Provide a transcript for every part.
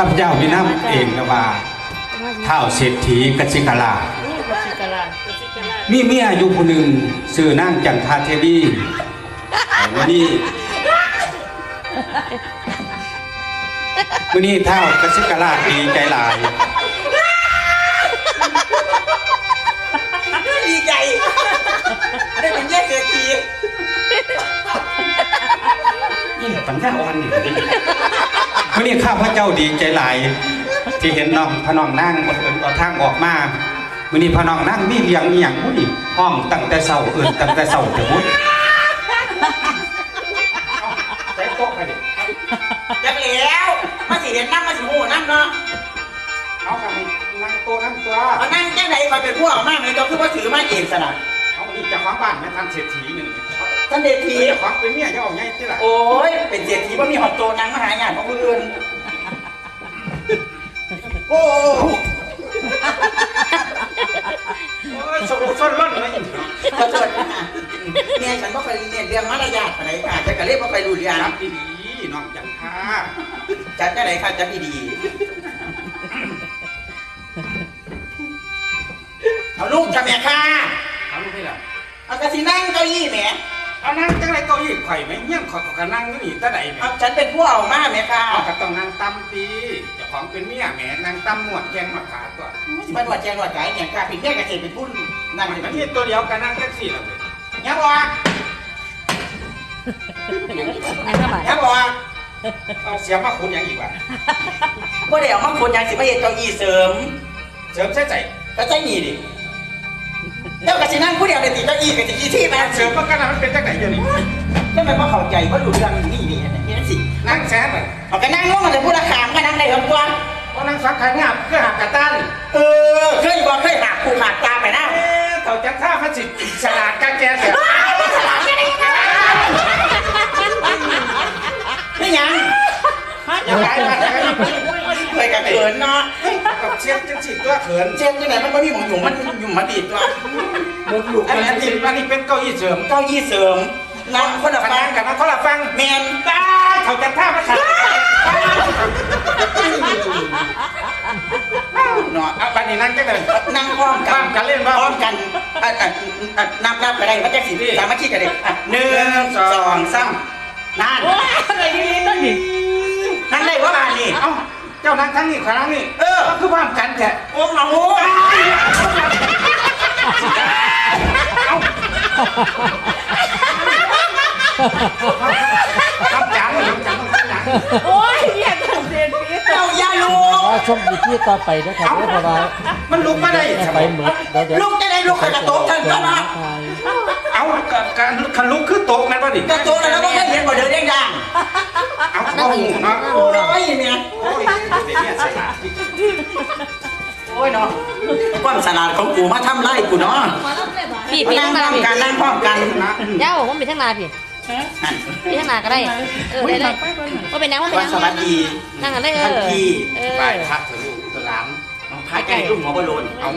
ข้าพเจ้ามีน้ำเองนะว่าเท้าเศรษฐีกสิกาลานี่กสิกาลา มีเมียอยู่ผู้หนึ่งชื่อนางจันทาเทวีวันนี้วันนี้เท้ากสิกาลาดีใจหลายดีใจได้เป็นแยกเศรษฐียิ่งปัญญาอ่อนนี่ วันนี้ข้าพเจ้าดีใจหลาย ที่เห็นน้องพระน้องนั่งบนเอินเอาทางออกมาวันนี้พระน้องนั่งมีเรียงมีอย่างมุ้ยห้องตั้งแต่เสาเอินตั้งแต่เสาถึงมุ้ยใจโต๊ะไปดิจักแล้วมาสิเห็นน้ำมาสิโหน้ำเนาะเอากันนั่งโต๊ะนั่งตัวเอานั่งจังไหนมาเป็นพวกมากเลยก็คือว่าถือมาเองสนะเอาอีกจากของบ้านแม่ทันเศรษฐีนี่นี่ ท่านเศรษฐีเจ้าของเป็นเมียจะเอาไงที่ละโอ้ยเป็นเศรษฐีว่ามีหอดโตนางมหาญาติของผู้อื่นโอ้โอ้ยสมส้นล้นเลยขอโทษค่ะเนี่ยฉันก็เคยเรียนเรื่องมารยาทอะไรค่ะจะกะเรียกว่าไปรู้เรื่องรับดีๆน้องจันทาจัดจังไหนค่ะจัดดีๆเอาลูกจะแม่ค่ะเอาลูกให้ละเอากระสีนั่งเก้าอี้แหม่ เอานั่งจังไรเก้าอี้ไข่ไหมเงี้ยขอกันนั่งนี่นี่ตะไหนเนี่ยเอาฉันเป็นผู้เอามาแหม่ค่ะเอาก็ต้องนั่งตั้มตีเจ้าของเป็นเมียแหมนั่งตั้มหนวดแกงมาขาตัวมันหวดแจงหวดไก่เนี่ยค่ะเป็นแม่กระเทยเป็นผู้นั่งมันเป็นก็ที่ที่ตัวเดียวกันนั่งแท็กซี่และเลยยังบอกนั่งเข้ามายังบอกเอาเสียมาคุณอย่างอีกว่ะว่าเดี๋ยวมาคนยังสิมาเห็นเก้าอี้เสริม เสริมใส่ใจก็ใช่นี่ดิ เจ้ากระสีนั่งผู้เดียวในตีเก้าอี้กับตีที่มาเสริมมันกันนะมันเป็นจังไหนอยู่นี่ก็ไม่ว่าเข้าใจว่าดูเรื่องนี่นี่นี่นี่สินั่งแซนเลยเอาก็นั่งง่วงกันแต่ผู้ละขามก็นั่งได้ทั้งตัวเพราะนั่งฟังขายงาบเพื่อหักกระตันเออเคยบอกเคยหักผูกหักตาไปนะเอ๊ะเขาจะท่าพระสิทธิ์ฉลาดกันแกเสียไม่ยังอย่างไรมาอย่างไรเคยกับเขินเนาะกับ เชียงจังสิตัวเขินเจนยังไงมันก็มีหมองอยู่มันอยู่มาดีดตัวอันนี้อันนี้เป็นเก้าอี้เสริมเก้าอี้เสริมนั่งคนละฟัฟังงกันนะเขาละฟังแมนตาเขาจะท่าพระสิทธิ์เนาะอะปันนี้นั่งจังเลยนั่งพร้อมกันพร้อมกันเล่นว่าพร้อมกันอะอะอะนับนับกันได้มันจะสินี่สามัคคีกันเลยอะหนึ่งสองสามนั่น อะไรนี่ต้นนี่นั่งได้ว่าบานนี่เอ้าเจ้านั่งทั้งนี้ขานั่งนี่เออก็คือพร้อมกันแท้โอ้โหต้องจังต้องจังต้องจังโอ้ยเนี่ยตั้งเดือนปีเจ้าอย่าลูกว่าชมอยู่ที่ต่อไปนะครับเพราะว่ามันลุกไม่ได้ไปเหมือนเดี๋ยวเดี๋ยวลูกจะได้ลูกกระโตกทั้งนั้นนะเอาการคันลุกคือโต๊ะแม่นป่ะดิกระโตกแล้วก็ไม่เห็นบ่เดินเด้งดังเอาเข้าหูเนาะโอ้ยเนี่ย อ้ยเนาะความสลาดของกูมาทำไรกูเนาะพี่พี่นั่ทั้งงพนาร้อมพี่กันนั่งพร้อมกันนะเย้าผมไปทั้งนาพี่พี่ทั้งนาก็ได้เออได้เลยว่าเป็นยังว่าเป็นวันยังสวัสดีนั่งกันได้เอทันอทีเออไปพักเถอะลูกตัวหลานพายไก่ลูกหัวบอลลูนเอา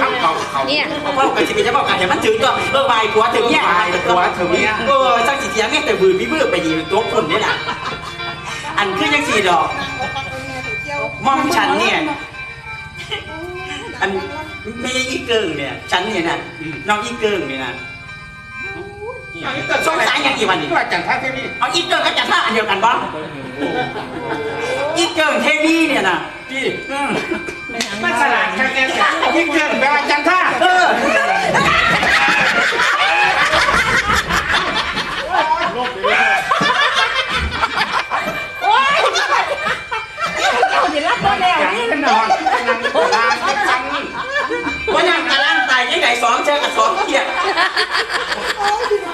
ข้ามเขาเขาเนี่ยเพราะว่ากันสิเป็นจะบอกกันเห็นมันถือตัวเออวายผัวถึงเนี่ยผัวถึงเนี่ยเออสักสิเทียงแม่แต่บืนพี่เบื่อไปยีตัวคนนี่แหละอันคือยังสี่ดอกมอมฉันเนี่ย อันไม่อีเกิงเนี่ย ฉันเนี่ยนะน้องอีเกิงเนี่ยนะสงสัยอย่างอีวันนี้ว่าจังท่าที่นี่เอาอีเกิงกับจันท่าอันเดียวกันบ้างอีเกิงเทวีเนี่ยนะพี่อืมมันสลาดกันแกเสียยิ่งเกินแปลว่าจันท่าเออ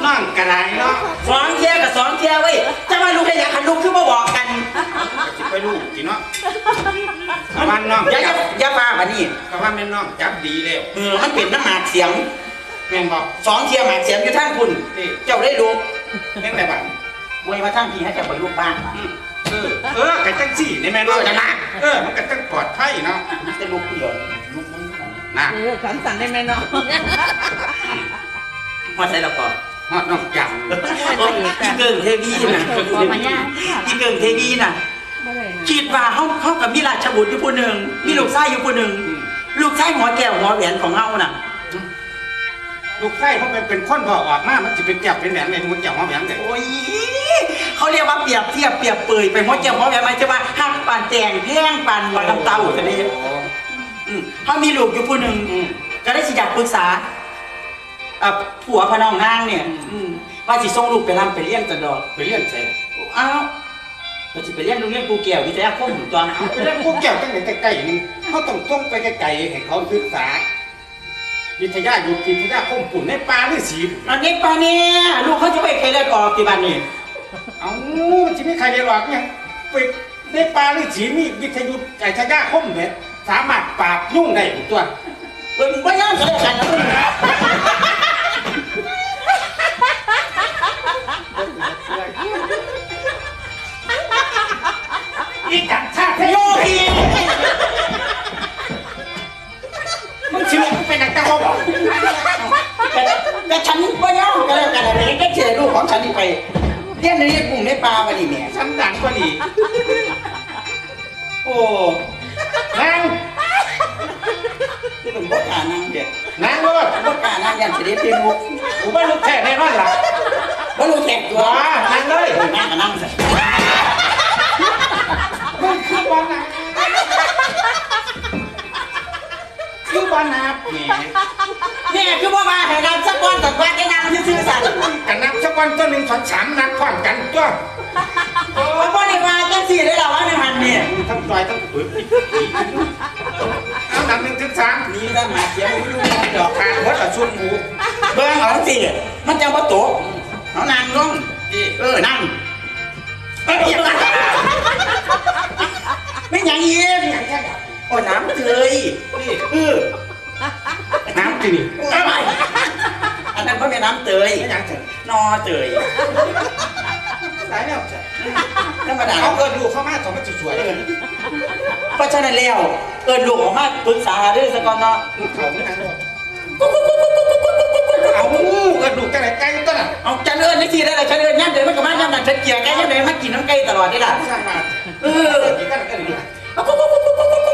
นั่งกระไรเนาะสองเทียกับสองเทียเว้ยจะมาลูกได้ยังคันลูกคือมาบอกกันไปลูกกินเนาะวันน้องอย่าอย่าจับอย่าฟ้าบันนี้ก็ว่าแม่น้องจับดีแล้วเออมันเป็นน้ำหมากเสียงแม่นบอกสองเทียหมากเสียงอยู่ทางคุณนี่เจ้าได้รู้แม่นแต่บัดเว้ยมาทางพี่ให้เจ้าไปลูกบ้านเออเออกะจังสี่ในแม่น้องเออมันกะจังปลอดภัยเนาะจะลูกเดียวลูกมึงขนาดนี้นะเออขันสั่นได้ไหมเนาะ พอใส่แล้วก็ฮอดน้องจับอีเกิงเทวีนะขอมาย่าอีเกิงเทวีนะไม่ได้นะคิดว่าเขาเขากับมีราชบุตรอยู่ผู้หนึ่งมีลูกชายอยู่ผู้หนึ่งอืมลูกชายหัวแก้วหัวแหวนของเฮาน่ะลูกไส้เขาเป็นเป็นคนบอกออกมามันจะเป็นแก็บเป็นแหวนเลยมันเกี่ยวกับแหวนเลยโอ้ยเขาเรียกว่าเปรียบเทียบเปรียบเปรยไปหัวแก้วหัวแหวนหมายถึงว่าหักปานแจงแพงปานปานน้ำเต้าซะนี่อืมเขามีลูกอยู่ผู้หนึ่งอืมก็ได้สิอยากปรึกษาเอ่อผัวพน้องนางเนี่ย อืมว่าสิส่งลูกไปรำไปเลี้ยงจันดอกไปเรียนใช่อ้าวว่าสิไปเลี้ยงโรงเรียนกูเกี่ยววิทยาคมตัวนะไปเรียนพวกแก้วตั้งแต่ไกลๆนึงเขาต้องต้องไปไกลๆให้เขาศึกษาวิทยาอยู่วิทยาคมปุ่นในป่าหรือสีอันนี้ปาเนี่ยลูกเขาจะไปเคยเลิกออกกี่บันนี่เอ้ามันจะไม่ใครเรียนหรอกเนี่ยไปในป่าหรือสีมีวิทยุไอ้ทยาคมเนี่ยสามารถปราบยุ่งได้ทุกตัว เอ้ยไม่ย่างกันเลยกันนะ องฉันนี่ไปเลี้ยงในนี้กลุ่มในปลาวันนี้เนี่ยฉันดังกว่านี่โอ้นางคือเป็นบทการนางเด็ดนางเว้ยบทการนางยันเสด็จเพียงลูกกูว่าลูกแท้แน่นอนล่ะว่าลูกแขกตัวว้านางเลยนั่งกับนั่งสิ มึงคือบ้านา คือบ้านาแหมแม่คือว่ามาให้นำสักวันสักวันจะนำซื่อๆสัตว์กันนับสักวันตัวหนึ่งสองสามนับพร้อมกันตัวผมว่าได้มาจังสี่ได้หรอวะในหันเนี่ยทั้งต่อยทั้งปืนเอานับหนึ่งถึงสามนี่ถ้ามาเสียไม่รู้ไม่ดอกขาดหัวกับชุนหมูเบิ้งเอาสิมันจังบ่ตกเอานั่งลงเออนั่งเอ้ยไม่หยังเย็น โอ้น้ำเจยนี่อน้ำจืดอะไรอันนั้นก็เป็นน้ำเตยไม่ยังเจยนอเตยสายแล้วธรรมดาเขาเอิญลูกเข้ามาเขามาสวยๆเลยเพราะฉะนั้นแล้วเอิญลูกออกมาปรึกษาเรื่องสกอนเนาะเอาไม่นานกุ๊กกุ๊กกุ๊กกุ๊กกุ๊กกุ๊กกุ๊กกุ๊กเอาเอิญลูกจังไหนไก่ต้นอะเอาจันเอิญนี่ทีได้เลยฉันเอิญย่ำเดินมันก็มาย่ำนั่นฉันเกลียดไก่ย่ำเดินมักินน้ำไก่ตลอดนี่ละเออกินกันกันดีกว่ากุ๊กกุ๊กกุ๊กกุ๊กกุ๊ก